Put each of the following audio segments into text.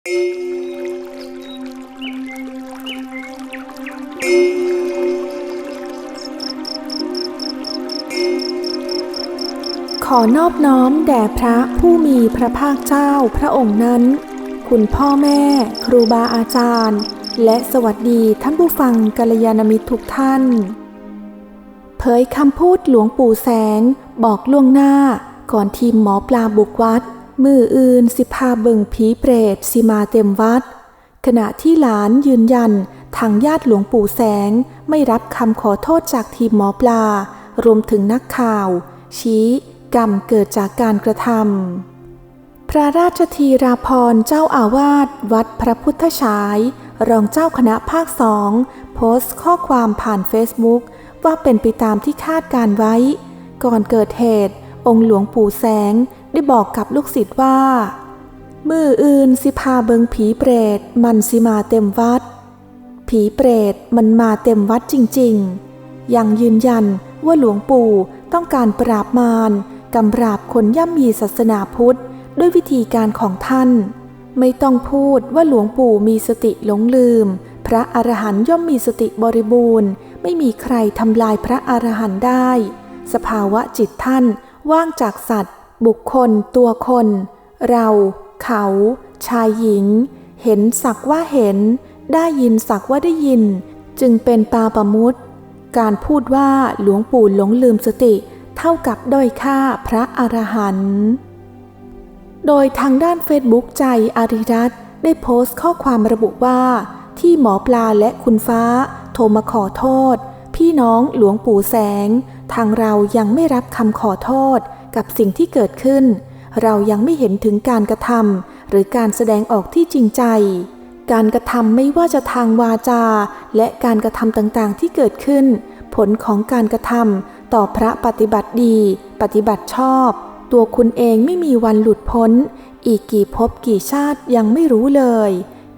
ขอนอบน้อมแด่พระผู้มีพระภาคเจ้าพระองค์นั้น คุณพ่อแม่ ครูบาอาจารย์ และสวัสดีท่านผู้ฟังกัลยาณมิตรทุกท่าน เผยคำพูดหลวงปู่แสงบอกล่วงหน้าก่อนทีมหมอปลาบุกวัด มืออื่นสิพาเบิงผีเปรตสิมาเต็มวัด ขณะที่หลานยืนยันทางญาติหลวงปู่แสงไม่รับคำขอโทษจากทีมหมอปลา รวมถึงนักข่าว ชี้กรรมเกิดจากการกระทำพระราชธีราพรเจ้าอาวาสวัดพระพุทธฉาย รองเจ้าคณะภาคสองโพสต์ข้อความผ่านเฟซบุ๊กว่าเป็นไปตามที่คาดการไว้ ก่อนเกิดเหตุ องค์หลวงปู่แสง ได้บอกกับลูกศิษย์ว่า มืออื่นสิพาเบิงผีเปรตมันสิมาเต็มวัด ผีเปรตมันมาเต็มวัดจริงๆ ยังยืนยันว่าหลวงปู่ต้องการปราบมารกำราบคนย่ำมีศาสนาพุทธ ด้วยวิธีการของท่าน ไม่ต้องพูดว่าหลวงปู่มีสติหลงลืม พระอรหันต์ย่อมมีสติบริบูรณ์ ไม่มีใครทำลายพระอรหันต์ได้ สภาวะจิตท่านว่างจากสัตว์ บุคคลตัวคน เรา เขา ชายหญิง เห็นสักว่าเห็น ได้ยินสักว่าได้ยิน จึงเป็นปาประมุตการพูดว่าหลวงปู่หลงลืมสติ เท่ากับด้อยค่าพระอรหันต์โดยทางด้านเฟซบุ๊กใจอาริรัตได้โพสต์ข้อความระบุว่า ที่หมอปลาและคุณฟ้า โทรมาขอโทษ พี่น้องหลวงปู่แสง ทางเรายังไม่รับคำขอโทษ กับสิ่งที่เกิดขึ้น เรายังไม่เห็นถึงการกระทำหรือการแสดงออกที่จริงใจ การกระทำไม่ว่าจะทางวาจา และการกระทำต่างๆที่เกิดขึ้น ผลของการกระทำต่อพระปฏิบัติดี ปฏิบัติชอบ ตัวคุณเองไม่มีวันหลุดพ้น อีกกี่ภพกี่ชาติยังไม่รู้เลย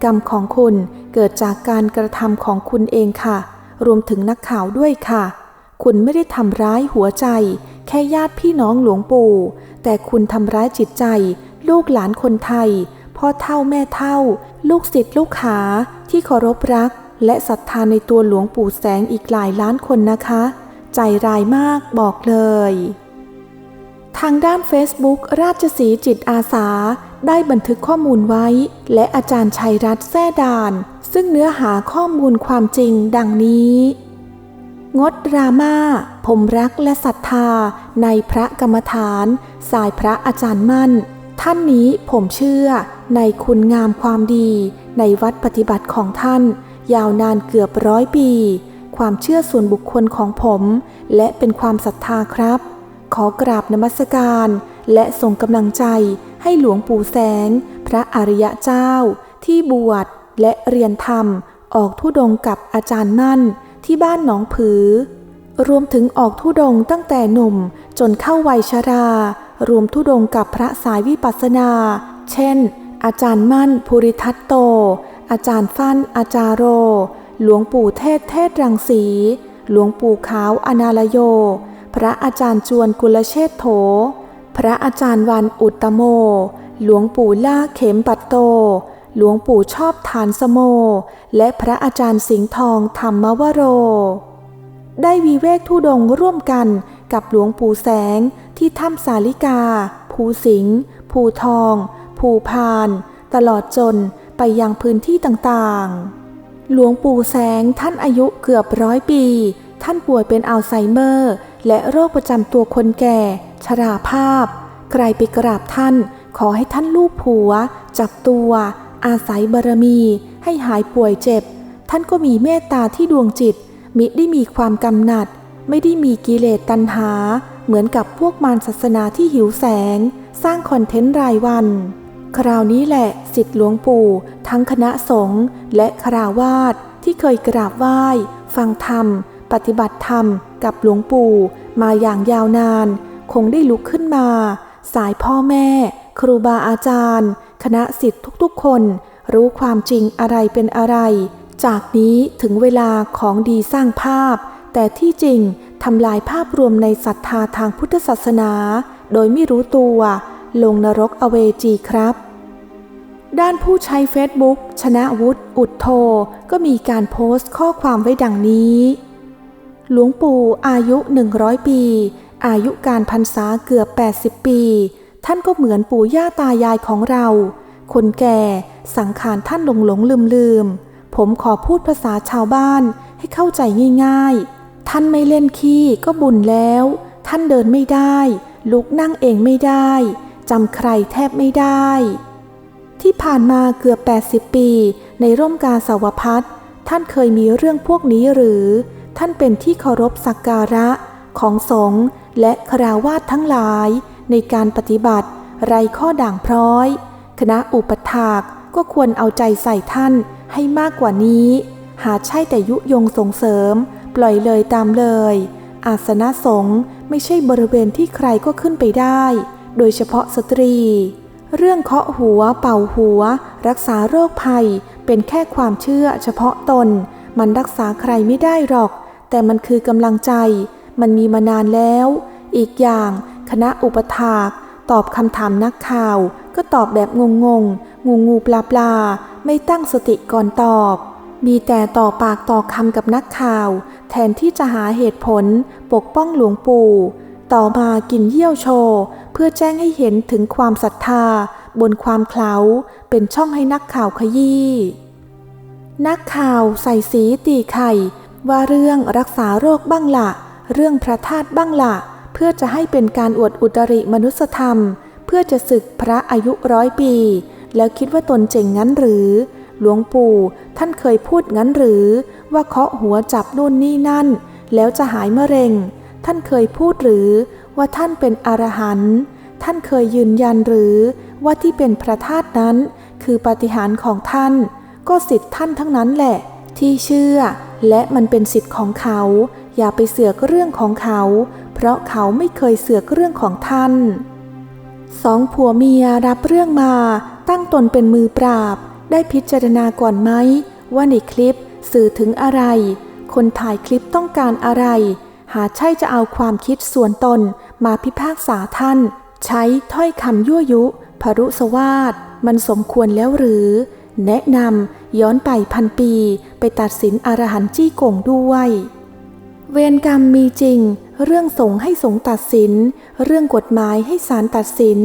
กรรมของคุณเกิดจากการกระทำของคุณเองค่ะ รวมถึงนักข่าวด้วยค่ะ คุณไม่ได้ทำร้ายหัวใจ แค่ญาติพี่น้องหลวงปู่ แต่คุณทำร้ายจิตใจ ลูกหลานคนไทย พ่อเท่าแม่เท่า ลูกศิษย์ลูกหาที่เคารพรัก และศรัทธาในตัวหลวงปู่แสงอีกหลายล้านคนนะคะ ใจร้ายมากบอกเลย ทางด้าน Facebook ราชสีจิตอาสาได้บันทึกข้อมูลไว้ และอาจารย์ชัยรัตน์แซ่ดาน ซึ่งเนื้อหาข้อมูลความจริงดังนี้ งดดราม่า ผมรักและศรัทธา ในพระกรรมฐาน สายพระอาจารย์มั่น ท่านนี้ผมเชื่อ ในคุณงามความดี ในวัดปฏิบัติของท่าน ยาวนานเกือบร้อยปี ความเชื่อส่วนบุคคลของผม และเป็นความศรัทธาครับ ขอกราบนมัสการ และส่งกำลังใจให้หลวงปู่แสง พระอริยะเจ้า ที่บวชและเรียนธรรม ออกทุดงกับอาจารย์มั่น ที่บ้านหนองผือ รวมถึงออกทุดงตั้งแต่หนุ่มจนเข้าวัยชรา รวมทุดงกับพระสายวิปัสสนา เช่น อาจารย์มั่นภูริทัตโต อาจารย์ฟั่นอาจารโร หลวงปู่เทศเทศรังสี หลวงปู่ขาวอนาลโย พระอาจารย์จวนกุลเชษโถ พระอาจารย์วันอุตตโม หลวงปู่ล่าเข็มปัตโต หลวงปู่ชอบฐานสโม และพระอาจารย์สิงห์ทองธรรมวโร ได้วีเวกทุดงร่วมกันกับหลวงปู่แสงที่ถ้ำสาลิกา ภูสิงห์ภูทอง ภูพาน ตลอดจนไปยังพื้นที่ต่างๆ หลวงปู่แสงท่านอายุเกือบร้อยปี ท่านป่วยเป็นอัลไซเมอร์ และโรคประจำตัวคนแก่ ชราภาพ ใครไปกราบท่าน ขอให้ท่านลูบหัว จับตัว อาศัยบารมีให้หายป่วยเจ็บ ท่านก็มีเมตตาที่ดวงจิต มิได้มีความกำหนัด ไม่ได้มีกิเลสตัณหา เหมือนกับพวกมารศาสนาที่หิวแสง สร้างคอนเทนต์รายวัน คราวนี้แหละสิทธิหลวงปู่ ทั้งคณะสงฆ์และคราวาสที่เคยกราบไหว้ ฟังธรรม ปฏิบัติธรรม กับหลวงปู่มาอย่างยาวนาน คงได้ลุกขึ้นมา สายพ่อแม่ ครูบาอาจารย์ คณะสิทธิ์ทุกๆ คนรู้ความจริงอะไรเป็นอะไร จากนี้ถึงเวลาของดีสร้างภาพ แต่ที่จริงทำลายภาพรวมในศรัทธาทางพุทธศาสนา โดยไม่รู้ตัว ลงนรกอเวจีครับ ด้านผู้ใช้ Facebook ชนะวุฒิอุดโท ก็มีการโพสต์ข้อความไว้ดังนี้ หลวงปู่อายุ 100 ปี อายุการพรรษาเกือบ 80 ปี ท่านก็เหมือนปู่ย่าตายายของเรา คนแก่สังขารท่านหลงหลงลืมลืมผมขอพูดภาษาชาวบ้านให้เข้าใจง่ายๆ ท่านไม่เล่นขี้ก็บุญแล้ว ท่านเดินไม่ได้ ลุกนั่งเองไม่ได้จำใครแทบไม่ได้ ที่ผ่านมาเกือบ 80 ปี ในร่มกาสาวพัฒน์ท่านเคยมีเรื่องพวกนี้หรือ ท่านเป็นที่เคารพสักการะของสงฆ์และคราวาสทั้งหลาย ในการปฏิบัติ ไรข้อด่างพร้อย คณะอุปถากก็ควรเอาใจใส่ท่านให้มากกว่านี้ หาใช่แต่ยุยงส่งเสริม ปล่อยเลยตามเลย อาสนะสงฆ์ไม่ใช่บริเวณที่ใครก็ขึ้นไปได้ โดยเฉพาะสตรี เรื่องเคาะหัวเป่าหัว รักษาโรคภัย เป็นแค่ความเชื่อเฉพาะตน มันรักษาใครไม่ได้หรอก แต่มันคือกำลังใจ มันมีมานานแล้ว อีกอย่าง คณะอุปถากตอบคำถามนักข่าว ก็ตอบแบบงงงๆงูงูปลาปลาไม่ตั้งสติก่อนตอบ มีแต่ต่อปากต่อคำกับนักข่าว แทนที่จะหาเหตุผลปกป้องหลวงปู่ ต่อมากินเยี่ยวโชว์เพื่อแจ้งให้เห็นถึงความศรัทธา บนความเคลาเป็นช่องให้นักข่าวขยี้นักข่าวใส่สีตีไข่ ว่าเรื่องรักษาโรคบ้างละ เรื่องพระธาตุบ้างละ เพื่อจะให้เป็นการอวดอุตริมนุสธรรม เพื่อจะศึกพระอายุร้อยปี แล้วคิดว่าตนเจ๋งงั้นหรือ หลวงปู่ท่านเคยพูดงั้นหรือ ว่าเคาะหัวจับนู่นนี่นั่น แล้วจะหายมะเร็ง ท่านเคยพูดหรือว่าท่านเป็นอรหันต์ท่านเคยยืนยันหรือว่าที่เป็นพระธาตุนั้น คือปฏิหารของท่าน ก็สิทธิ์ท่านทั้งนั้นแหละ ที่เชื่อ และมันเป็นสิทธิ์ของเขา อย่าไปเสือกเรื่องของเขา เพราะเขาไม่เคยเสือกเรื่องของท่าน สองผัวเมียรับเรื่องมาตั้งตนเป็นมือปราบ ได้พิจารณาก่อนไหม ว่าในคลิปสื่อถึงอะไร คนถ่ายคลิปต้องการอะไร หาใช่จะเอาความคิดส่วนตนมาพิพากษาท่าน ใช้ถ้อยคำยั่วยุพรุสวาทมันสมควรแล้วหรือ แนะนำย้อนไปพันปี ไปตัดสินอรหันต์จี้กงด้วย เวรกรรมมีจริง เรื่องสงให้สงตัดสิน เรื่องกฎหมายให้ศาลตัดสิน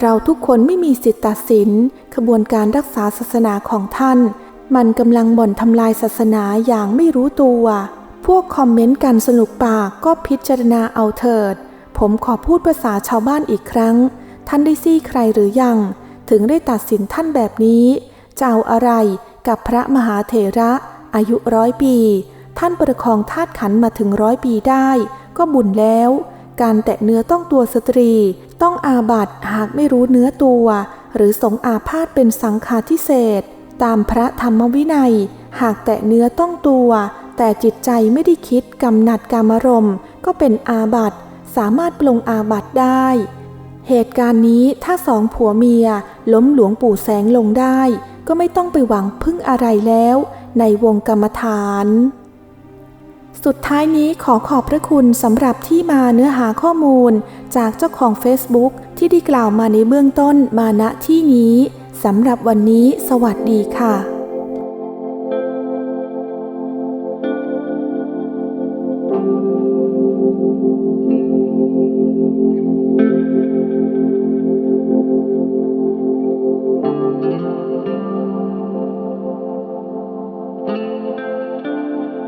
เราทุกคนไม่มีสิทธิตัดสิน ขบวนการรักษาศาสนาของท่าน มันกำลังบ่อนทำลายศาสนาอย่างไม่รู้ตัว พวกคอมเมนต์กันสนุกปากก็พิจารณาเอาเถิด ผมขอพูดภาษาชาวบ้านอีกครั้ง ท่านได้ซี่ใครหรือยัง ถึงได้ตัดสินท่านแบบนี้ จะเอาอะไรกับพระมหาเถระ อายุร้อยปี ท่านประคองธาตุขันมาถึงร้อยปีได้ ก็บุญแล้ว การแตะเนื้อต้องตัวสตรี ต้องอาบัตหากไม่รู้เนื้อตัว หรือสงอาพาธเป็นสังฆาทิเศษตามพระธรรมวินัย หากแตะเนื้อต้องตัว แต่จิตใจไม่ได้คิดกำหนัดกามรมก็เป็นอาบัตสามารถปลงอาบัตได้ เหตุการณ์นี้ถ้าสองผัวเมียล้มหลวงปู่แสงลงได้ ก็ไม่ต้องไปหวังพึ่งอะไรแล้ว ในวงกรรมฐาน สุดท้ายนี้ขอขอบพระคุณสำหรับที่มาเนื้อหาข้อมูล จากเจ้าของ Facebook ที่ได้กล่าวมาในเบื้องต้นมาณที่นี้สำหรับวันนี้ สวัสดีค่ะ